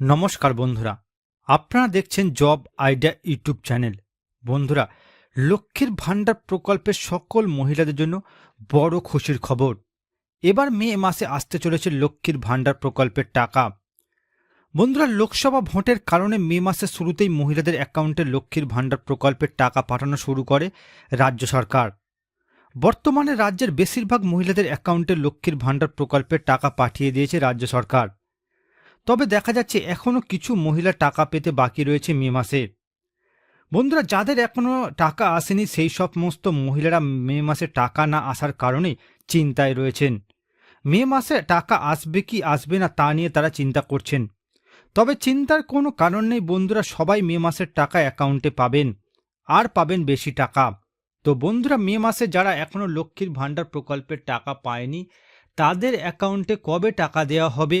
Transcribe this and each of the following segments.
নমস্কার বন্ধুরা, আপনারা দেখছেন জব আইডিয়া ইউটিউব চ্যানেল। বন্ধুরা, লক্ষ্মীর ভাণ্ডার প্রকল্পের সকল মহিলাদের জন্য বড় খুশির খবর। এবার মে মাসে আসতে চলেছে লক্ষ্মীর ভাণ্ডার প্রকল্পের টাকা। বন্ধুরা, লোকসভা ভোটের কারণে মে মাসের শুরুতেই মহিলাদের অ্যাকাউন্টে লক্ষ্মীর ভাণ্ডার প্রকল্পের টাকা পাঠানো শুরু করে রাজ্য সরকার। বর্তমানে রাজ্যের বেশিরভাগ মহিলাদের অ্যাকাউন্টে লক্ষ্মীর ভাণ্ডার প্রকল্পের টাকা পাঠিয়ে দিয়েছে রাজ্য সরকার। তবে দেখা যাচ্ছে এখনও কিছু মহিলা টাকা পেতে বাকি রয়েছে মে মাসে। বন্ধুরা, যাদের এখনও টাকা আসেনি, সেই সমস্ত মহিলারা মে মাসে টাকা না আসার কারণে চিন্তায় রয়েছেন। মে মাসে টাকা আসবে কি আসবে না তা নিয়ে তারা চিন্তা করছেন। তবে চিন্তার কোনো কারণ নেই বন্ধুরা, সবাই মে মাসের টাকা অ্যাকাউন্টে পাবেন, আর পাবেন বেশি টাকা। তো বন্ধুরা, মে মাসে যারা এখনও লক্ষ্মীর ভাণ্ডার প্রকল্পের টাকা পায়নি, তাদের অ্যাকাউন্টে কবে টাকা দেওয়া হবে?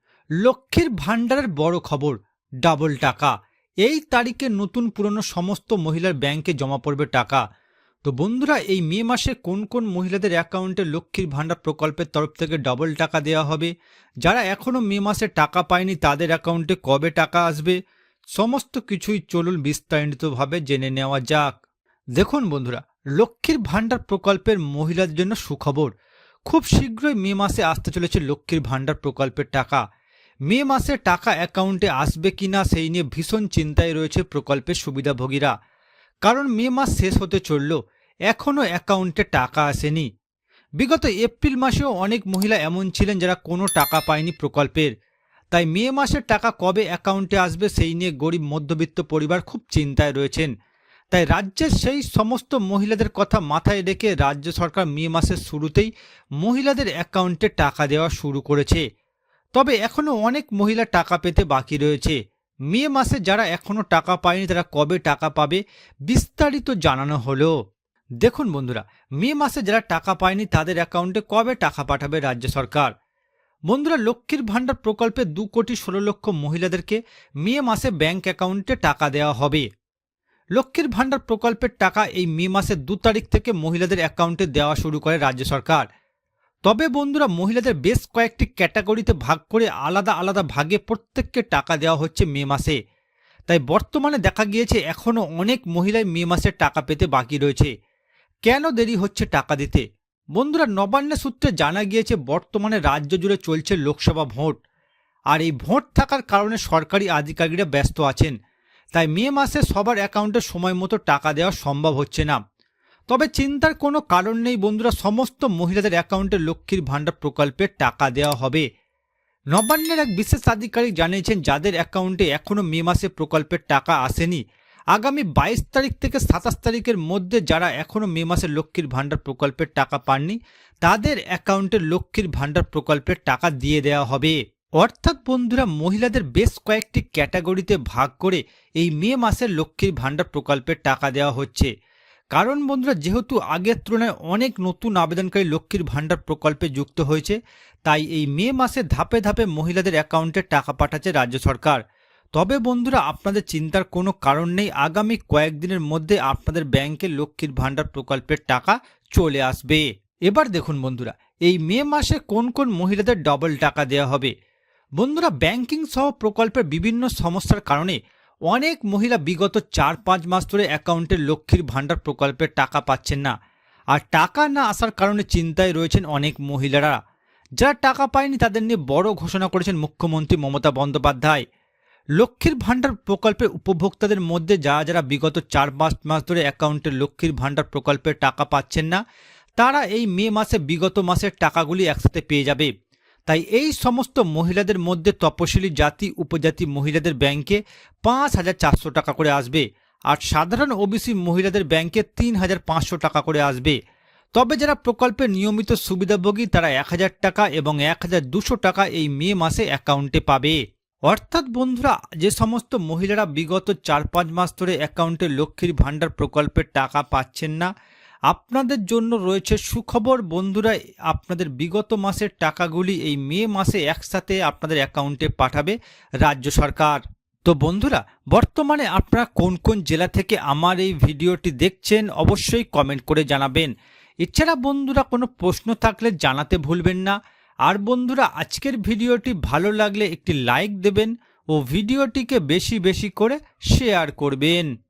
লক্ষ্মীর ভাণ্ডারের বড় খবর ডাবল টাকা। এই তারিখে নতুন পুরনো সমস্ত মহিলার ব্যাংকে জমা পড়বে টাকা। তো বন্ধুরা, এই মে মাসে কোন কোন মহিলাদের অ্যাকাউন্টে লক্ষ্মীর ভাণ্ডার প্রকল্পের তরফ থেকে ডবল টাকা দেওয়া হবে? যারা এখনও মে মাসে টাকা পায়নি, তাদের অ্যাকাউন্টে কবে টাকা আসবে? সমস্ত কিছুই চলুন বিস্তারিতভাবে জেনে নেওয়া যাক। দেখুন বন্ধুরা, লক্ষ্মীর ভাণ্ডার প্রকল্পের মহিলাদের জন্য সুখবর। খুব শীঘ্রই মে মাসে আসতে চলেছে লক্ষ্মীর ভাণ্ডার প্রকল্পের টাকা। মে মাসে টাকা অ্যাকাউন্টে আসবে কি না সেই নিয়ে ভীষণ চিন্তায় রয়েছে প্রকল্পের সুবিধাভোগীরা। কারণ মে মাস শেষ হতে চলল, এখনও অ্যাকাউন্টে টাকা আসেনি। বিগত এপ্রিল মাসেও অনেক মহিলা এমন ছিলেন যারা কোনো টাকা পায়নি প্রকল্পের। তাই মে মাসের টাকা কবে অ্যাকাউন্টে আসবে সেই নিয়ে গরিব মধ্যবিত্ত পরিবার খুব চিন্তায় রয়েছেন। তাই রাজ্যের সেই সমস্ত মহিলাদের কথা মাথায় রেখে রাজ্য সরকার মে মাসের শুরুতেই মহিলাদের অ্যাকাউন্টে টাকা দেওয়া শুরু করেছে। তবে এখনও অনেক মহিলা টাকা পেতে বাকি রয়েছে। মে মাসে যারা এখনও টাকা পায়নি, তারা কবে টাকা পাবে বিস্তারিত জানানো হলো। দেখুন বন্ধুরা, মে মাসে যারা টাকা পায়নি, তাদের অ্যাকাউন্টে কবে টাকা পাঠাবে রাজ্য সরকার? বন্ধুরা, লক্ষ্মীর ভাণ্ডার প্রকল্পে দু কোটি ষোলো লক্ষ মহিলাদেরকে মে মাসে ব্যাংক অ্যাকাউন্টে টাকা দেওয়া হবে। লক্ষ্মীর ভাণ্ডার প্রকল্পের টাকা এই মে মাসের দু তারিখ থেকে মহিলাদের অ্যাকাউন্টে দেওয়া শুরু করে রাজ্য সরকার। তবে বন্ধুরা মহিলাদের বেশ কয়েকটি ক্যাটাগরিতে ভাগ করে আলাদা আলাদা ভাগে প্রত্যেককে টাকা দেওয়া হচ্ছে মে মাসে। তাই বর্তমানে দেখা গিয়েছে এখনও অনেক মহিলাই মে মাসে টাকা পেতে বাকি রয়েছে। কেন দেরি হচ্ছে টাকা দিতে? বন্ধুরা নবান্ন সূত্রে জানা গিয়েছে, বর্তমানে রাজ্য জুড়ে চলছে লোকসভা ভোট। আর এই ভোট থাকার কারণে সরকারি আধিকারিকরা ব্যস্ত আছেন। তাই মে মাসে সবার অ্যাকাউন্টে সময় মতো টাকা দেওয়া সম্ভব হচ্ছে না। তবে চিন্তার কোনো কারণ নেই বন্ধুরা, সমস্ত মহিলাদের অ্যাকাউন্টে লক্ষ্মীর ভাণ্ডার প্রকল্পের টাকা দেওয়া হবে। নবান্নের এক বিশেষ আধিকারিক জানিয়েছেন, যাদের অ্যাকাউন্টে এখনও মে মাসে প্রকল্পের টাকা আসেনি, আগামী বাইশ তারিখ থেকে সাতাশ তারিখের মধ্যে যারা এখনও মে মাসে লক্ষ্মীর ভাণ্ডার প্রকল্পের টাকা পাননি, তাদের অ্যাকাউন্টে লক্ষ্মীর ভাণ্ডার প্রকল্পের টাকা দিয়ে দেওয়া হবে। অর্থাৎ বন্ধুরা, মহিলাদের বেশ কয়েকটি ক্যাটাগরিতে ভাগ করে এই মে মাসে লক্ষ্মীর ভাণ্ডার প্রকল্পের টাকা দেওয়া হচ্ছে। কারণ বন্ধুরা, যেহেতু আগের তুলনায় অনেক নতুন আবেদনকারী লক্ষ্মীর ভাণ্ডার প্রকল্পে যুক্ত হয়েছে, তাই এই মে মাসে ধাপে ধাপে মহিলাদের অ্যাকাউন্টে টাকা পাঠাচ্ছে রাজ্য সরকার। তবে বন্ধুরা, আপনাদের চিন্তার কোনো কারণ নেই, আগামী কয়েকদিনের মধ্যে আপনাদের ব্যাংকে লক্ষ্মীর ভাণ্ডার প্রকল্পের টাকা চলে আসবে। এবার দেখুন বন্ধুরা, এই মে মাসে কোন কোন মহিলাদের ডবল টাকা দেওয়া হবে? বন্ধুরা ব্যাংকিং সহ প্রকল্পের বিভিন্ন সমস্যার কারণে অনেক মহিলা বিগত চার পাঁচ মাস ধরে অ্যাকাউন্টে লক্ষ্মীর ভাণ্ডার প্রকল্পের টাকা পাচ্ছেন না। আর টাকা না আসার কারণে চিন্তায় রয়েছেন অনেক মহিলারা। যারা টাকা পায়নি তাদের নিয়ে বড় ঘোষণা করেছেন মুখ্যমন্ত্রী মমতা বন্দ্যোপাধ্যায়। লক্ষ্মীর ভাণ্ডার প্রকল্পের উপভোক্তাদের মধ্যে যারা যারা বিগত চার পাঁচ মাস ধরে অ্যাকাউন্টে লক্ষ্মীর ভাণ্ডার প্রকল্পের টাকা পাচ্ছেন না, তারা এই মে মাসে বিগত মাসের টাকাগুলি একসাথে পেয়ে যাবে। তাই এই সমস্ত মহিলাদের মধ্যে তপশিলি জাতি, উপজাতি মহিলাদের ব্যাংকে পাঁচ হাজার চারশো টাকা করে আসবে আর সাধারণ ওবিসি মহিলাদের ব্যাংকে তিন হাজার পাঁচশো টাকা করে আসবে। তবে যারা প্রকল্পের নিয়মিত সুবিধাভোগী, তারা এক হাজার টাকা এবং এক হাজার দুশো টাকা এই মে মাসে অ্যাকাউন্টে পাবে। অর্থাৎ বন্ধুরা, যে সমস্ত মহিলারা বিগত চার পাঁচ মাস ধরে অ্যাকাউন্টে লক্ষ্মীর ভাণ্ডার প্রকল্পের টাকা পাচ্ছেন না আপনাদের জন্য রয়েছে সুখবর। বন্ধুরা, আপনাদের বিগত মাসের টাকাগুলি এই মে মাসে একসাথে আপনাদের অ্যাকাউন্টে পাঠাবে রাজ্য সরকার। তো বন্ধুরা, বর্তমানে আপনারা কোন কোন জেলা থেকে আমার এই ভিডিওটি দেখছেন অবশ্যই কমেন্ট করে জানাবেন। এছাড়া বন্ধুরা, কোনো প্রশ্ন থাকলে জানাতে ভুলবেন না। আর বন্ধুরা, আজকের ভিডিওটি ভালো লাগলে একটি লাইক দেবেন ও ভিডিওটিকে বেশি বেশি করে শেয়ার করবেন।